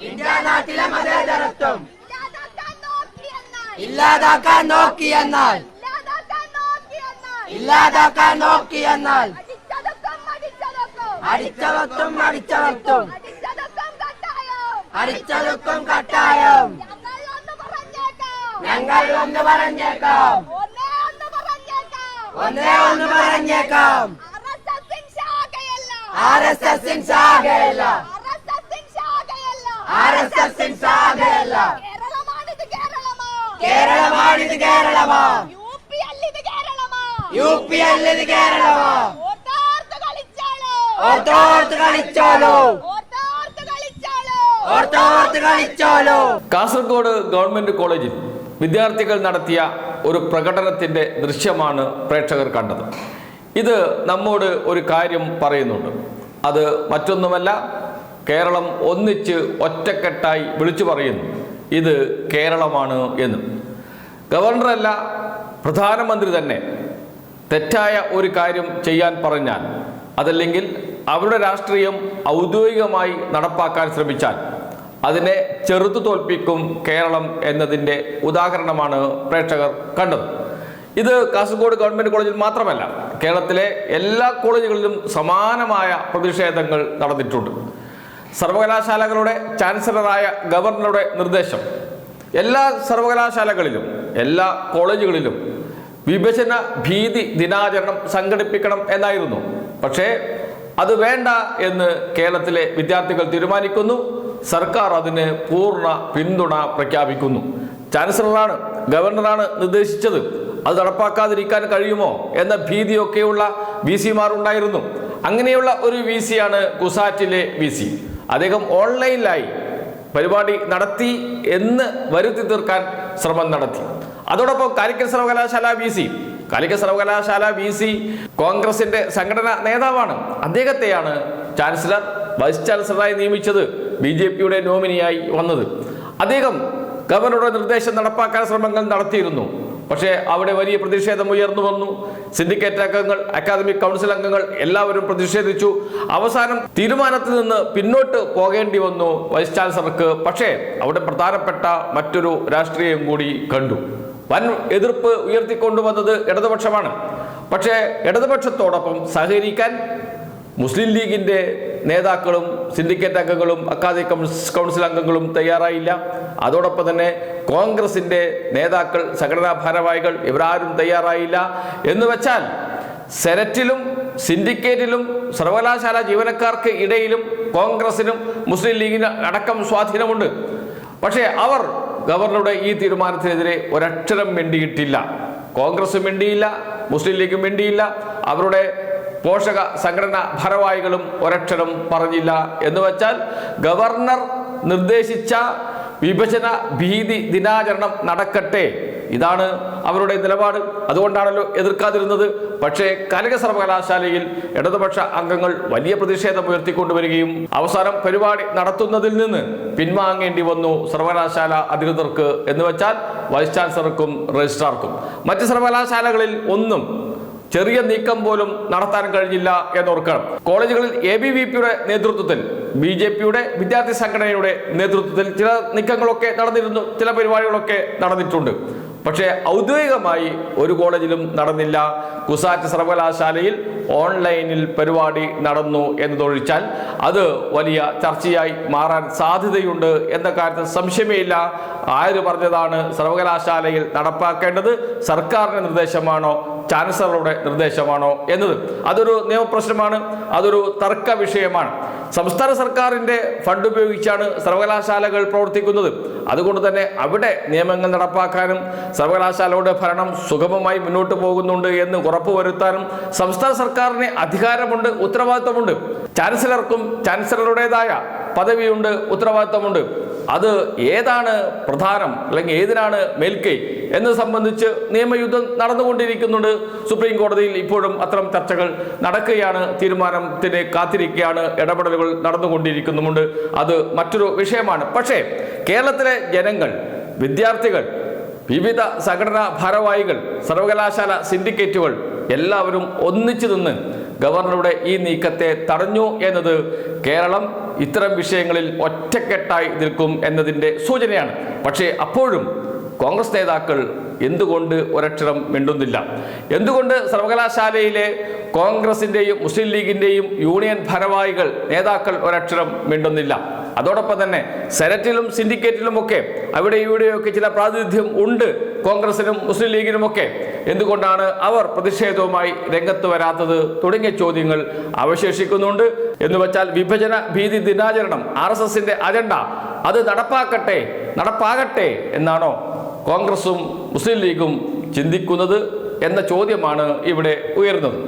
India നാട്ടിലെ മതേതരത്വം. ഇല്ലാതാക്കാൻ നോക്കിയെന്നാൽ ഇല്ലാതാക്കാൻ നോക്കിയെന്നാൽ അടിച്ചതൊത്തും അടിച്ചതൊത്തും അടിച്ചതൊക്കും കട്ടായം? ഞങ്ങൾ ഒന്ന് പറഞ്ഞേക്കാം. ഒന്ന് ഒന്നേ പറഞ്ഞേക്കാം. ആർ എസ് എസിൻ ശാഖയല്ല. ആർ എസ് കേരളമാണിത് കേരളമാ. കേരളമാണിത് കേരളമാ. യു പി അല്ലത് കേരളമാ. ഓർത്തോർത്ത് ഓർത്തോർത്ത് കാസർഗോഡ് ഗവൺമെന്റ് കോളേജിൽ വിദ്യാർത്ഥികൾ നടത്തിയ ഒരു പ്രകടനത്തിന്റെ ദൃശ്യമാണ് പ്രേക്ഷകർ കണ്ടത്. ഇത് നമ്മോട് ഒരു കാര്യം പറയുന്നുണ്ട്. അത് മറ്റൊന്നുമല്ല കേരളം ഒന്നിച്ച് ഒറ്റക്കെട്ടായി വിളിച്ചു പറയുന്നു. ഇത് കേരളമാണ് എന്ന്. ഗവർണറല്ല പ്രധാനമന്ത്രി തന്നെ. തെറ്റായ ഒരു കാര്യം ചെയ്യാൻ പറഞ്ഞാൽ അതല്ലെങ്കിൽ അവരുടെ രാഷ്ട്രീയം ഔദ്യോഗികമായി നടപ്പാക്കാൻ ശ്രമിച്ചാൽ അതിനെ ചെറുത്തു തോൽപ്പിക്കും കേരളം എന്നതിന്റെ ഉദാഹരണമാണ് പ്രേക്ഷകർ കണ്ടത്. ഇത് കാസർഗോഡ് ഗവൺമെന്റ് കോളേജിൽ മാത്രമല്ല കേരളത്തിലെ എല്ലാ കോളേജുകളിലും സമാനമായ പ്രതിഷേധങ്ങൾ നടന്നിട്ടുണ്ട്. സർവകലാശാലകളുടെ ചാൻസലറായ ഗവർണറുടെ നിർദ്ദേശം. എല്ലാ സർവകലാശാലകളിലും എല്ലാ കോളേജുകളിലും വിഭജന ഭീതി ദിനാചരണം സംഘടിപ്പിക്കണം എന്നായിരുന്നു. പക്ഷേ അത് വേണ്ട എന്ന് കേരളത്തിലെ വിദ്യാർത്ഥികൾ തീരുമാനിക്കുന്നു. സർക്കാർ അതിന് പൂർണ പിന്തുണ പ്രഖ്യാപിക്കുന്നു. ചാൻസലറാണ് ഗവർണറാണ് നിർദ്ദേശിച്ചത്. അത് നടപ്പാക്കാതിരിക്കാൻ കഴിയുമോ എന്ന ഭീതിയൊക്കെയുള്ള വി സിമാർ ഉണ്ടായിരുന്നു. അങ്ങനെയുള്ള ഒരു വി സിയാണ് കുസാറ്റിലെ വി സി. അദ്ദേഹം ഓൺലൈനിലായി പരിപാടി നടത്തി എന്ന് വരുത്തി തീർക്കാൻ ശ്രമം നടത്തി. അതോടൊപ്പം കാലിക്കറ്റ് സർവകലാശാല വി സി കാലിക്കറ്റ് സർവകലാശാല വി സി കോൺഗ്രസിന്റെ സംഘടനാ നേതാവാണ്. അദ്ദേഹത്തെയാണ് ചാൻസലർ വൈസ് ചാൻസലറായി നിയമിച്ചത് ബി ജെ പിയുടെ നോമിനിയായി വന്നത്. അദ്ദേഹം ഗവർണറുടെ നിർദ്ദേശം നടപ്പാക്കാൻ ശ്രമങ്ങൾ നടത്തിയിരുന്നു. പക്ഷേ അവിടെ വലിയ പ്രതിഷേധം ഉയർന്നു വന്നു. സിൻഡിക്കേറ്റ് അംഗങ്ങൾ അക്കാദമിക് കൗൺസിൽ അംഗങ്ങൾ എല്ലാവരും പ്രതിഷേധിച്ചു. അവസാനം തീരുമാനത്തിൽ നിന്ന് പിന്നോട്ട് പോകേണ്ടി വന്നു വൈസ് ചാൻസലർക്ക് പക്ഷേ അവിടെ പ്രധാനപ്പെട്ട മറ്റൊരു രാഷ്ട്രീയം കൂടി കണ്ടു. വൻ എതിർപ്പ് ഉയർത്തിക്കൊണ്ടുവന്നത് ഇടതുപക്ഷമാണ്. പക്ഷേ ഇടതുപക്ഷത്തോടൊപ്പം സഹകരിക്കാൻ മുസ്ലിം ലീഗിന്റെ നേതാക്കളും സിൻഡിക്കേറ്റ് അംഗങ്ങളും അക്കാദമിക് കൗൺസിൽ അംഗങ്ങളും തയ്യാറായില്ല. അതോടൊപ്പം തന്നെ കോൺഗ്രസിന്റെ നേതാക്കൾ സംഘടനാ ഭാരവാഹികൾ ഇവരാരും തയ്യാറായില്ല എന്ന് വെച്ചാൽ സെനറ്റിലും സിൻഡിക്കേറ്റിലും സർവകലാശാല ജീവനക്കാർക്ക് ഇടയിലും കോൺഗ്രസിനും മുസ്ലിം ലീഗിന് അടക്കം സ്വാധീനമുണ്ട്. പക്ഷേ അവർ ഗവർണറുടെ ഈ തീരുമാനത്തിനെതിരെ ഒരക്ഷരം മിണ്ടിയിട്ടില്ല. കോൺഗ്രസും മിണ്ടിയില്ല മുസ്ലിം ലീഗും മിണ്ടിയില്ല അവരുടെ പോഷക സംഘടനാ ഭാരവാഹികളും ഒരക്ഷരം പറഞ്ഞില്ല എന്ന് വച്ചാൽ ഗവർണർ നിർദ്ദേശിച്ച വിഭജന ഭീതി ദിനാചരണം നടക്കട്ടെ. ഇതാണ് അവരുടെ നിലപാട്. അതുകൊണ്ടാണല്ലോ എതിർക്കാതിരുന്നത്. പക്ഷേ കലക സർവകലാശാലയിൽ ഇടതുപക്ഷ അംഗങ്ങൾ വലിയ പ്രതിഷേധം ഉയർത്തിക്കൊണ്ടുവരികയും അവസാനം പരിപാടി നടത്തുന്നതിൽ നിന്ന് പിൻവാങ്ങേണ്ടി വന്നു സർവകലാശാല അധികൃതർക്ക്. എന്ന് വെച്ചാൽ വൈസ് ചാൻസലർക്കും രജിസ്ട്രാർക്കും. മറ്റ് സർവകലാശാലകളിൽ ഒന്നും ചെറിയ നീക്കം പോലും നടത്താൻ കഴിഞ്ഞില്ല എന്നോർക്കണം. കോളേജുകളിൽ എ ബി വി പിയുടെ നേതൃത്വത്തിൽ ബി ജെ പിയുടെ വിദ്യാർത്ഥി സംഘടനയുടെ നേതൃത്വത്തിൽ ചില നീക്കങ്ങളൊക്കെ നടന്നിരുന്നു ചില പരിപാടികളൊക്കെ നടന്നിട്ടുണ്ട്. പക്ഷേ ഔദ്യോഗികമായി ഒരു കോളേജിലും നടന്നില്ല. കുസാറ്റ് സർവകലാശാലയിൽ ഓൺലൈനിൽ പരിപാടി നടന്നു എന്നതൊഴിച്ചാൽ അത് വലിയ ചർച്ചയായി മാറാൻ സാധ്യതയുണ്ട് എന്ന കാര്യത്തിൽ സംശയമേ ഇല്ല ആര് പറഞ്ഞതാണ് സർവകലാശാലയിൽ നടപ്പാക്കേണ്ടത്? സർക്കാരിന്റെ നിർദ്ദേശമാണോ? ചാൻസലറുടെ നിർദ്ദേശമാണോ എന്നത്? അതൊരു നിയമപ്രശ്നമാണ് അതൊരു തർക്ക വിഷയമാണ്. സംസ്ഥാന സർക്കാരിന്റെ ഫണ്ട് ഉപയോഗിച്ചാണ് സർവകലാശാലകൾ പ്രവർത്തിക്കുന്നത്. അതുകൊണ്ട് തന്നെ അവിടെ നിയമങ്ങൾ നടപ്പാക്കാനും സർവകലാശാലയുടെ ഭരണം സുഗമമായി മുന്നോട്ട് പോകുന്നുണ്ട് എന്ന് ഉറപ്പുവരുത്താനും സംസ്ഥാന സർക്കാരിന് അധികാരമുണ്ട് ഉത്തരവാദിത്വമുണ്ട്. ചാൻസലർക്കും ചാൻസലറുടേതായ പദവിയുണ്ട് ഉത്തരവാദിത്തമുണ്ട് അത് ഏതാണ് പ്രധാനം അല്ലെങ്കിൽ ഏതിനാണ് മേൽക്കൈ എന്ന് സംബന്ധിച്ച് നിയമയുദ്ധം നടന്നുകൊണ്ടിരിക്കുന്നുണ്ട്. സുപ്രീം കോടതിയിൽ ഇപ്പോഴും അത്തരം ചർച്ചകൾ നടക്കുകയാണ്. തീരുമാനത്തിന് കാത്തിരിക്കുകയാണ്. ഇടപെടലുകൾ നടന്നുകൊണ്ടിരിക്കുന്നുമുണ്ട്. അത് മറ്റൊരു വിഷയമാണ്. പക്ഷേ കേരളത്തിലെ ജനങ്ങൾ വിദ്യാർത്ഥികൾ വിവിധ സംഘടനാ ഭാരവാഹികൾ സർവകലാശാല സിൻഡിക്കേറ്റുകൾ എല്ലാവരും ഒന്നിച്ചു നിന്ന് ഗവർണറുടെ ഈ നീക്കത്തെ തടഞ്ഞു എന്നത് കേരളം ഇത്തരം വിഷയങ്ങളിൽ ഒറ്റക്കെട്ടായി നിൽക്കും എന്നതിന്റെ സൂചനയാണ്. പക്ഷേ അപ്പോഴും കോൺഗ്രസ് നേതാക്കൾ എന്തുകൊണ്ട് ഒരക്ഷരം മിണ്ടുന്നില്ല? എന്തുകൊണ്ട് സർവകലാശാലയിലെ കോൺഗ്രസിന്റെയും മുസ്ലിം ലീഗിന്റെയും യൂണിയൻ ഭാരവാഹികൾ നേതാക്കൾ ഒരക്ഷരം മിണ്ടുന്നില്ല? അതോടൊപ്പം തന്നെ സെനറ്റിലും സിൻഡിക്കേറ്റിലുമൊക്കെ അവിടെ ഇവിടെയൊക്കെ ചില പ്രാതിനിധ്യം ഉണ്ട് കോൺഗ്രസിനും മുസ്ലിം ലീഗിനുമൊക്കെ. എന്തുകൊണ്ടാണ് അവർ പ്രതിഷേധവുമായി രംഗത്ത് വരാത്തത് തുടങ്ങിയ ചോദ്യങ്ങൾ അവശേഷിക്കുന്നുണ്ട്. എന്ന് വെച്ചാൽ വിഭജന ഭീതി ദിനാചരണം ആർ എസ് എസിന്റെ അജണ്ട അത് നടപ്പാക്കട്ടെ നടപ്പാകട്ടെ എന്നാണോ കോൺഗ്രസും മുസ്ലിം ലീഗും ചിന്തിക്കുന്നത് എന്ന ചോദ്യമാണ് ഇവിടെ ഉയർന്നത്.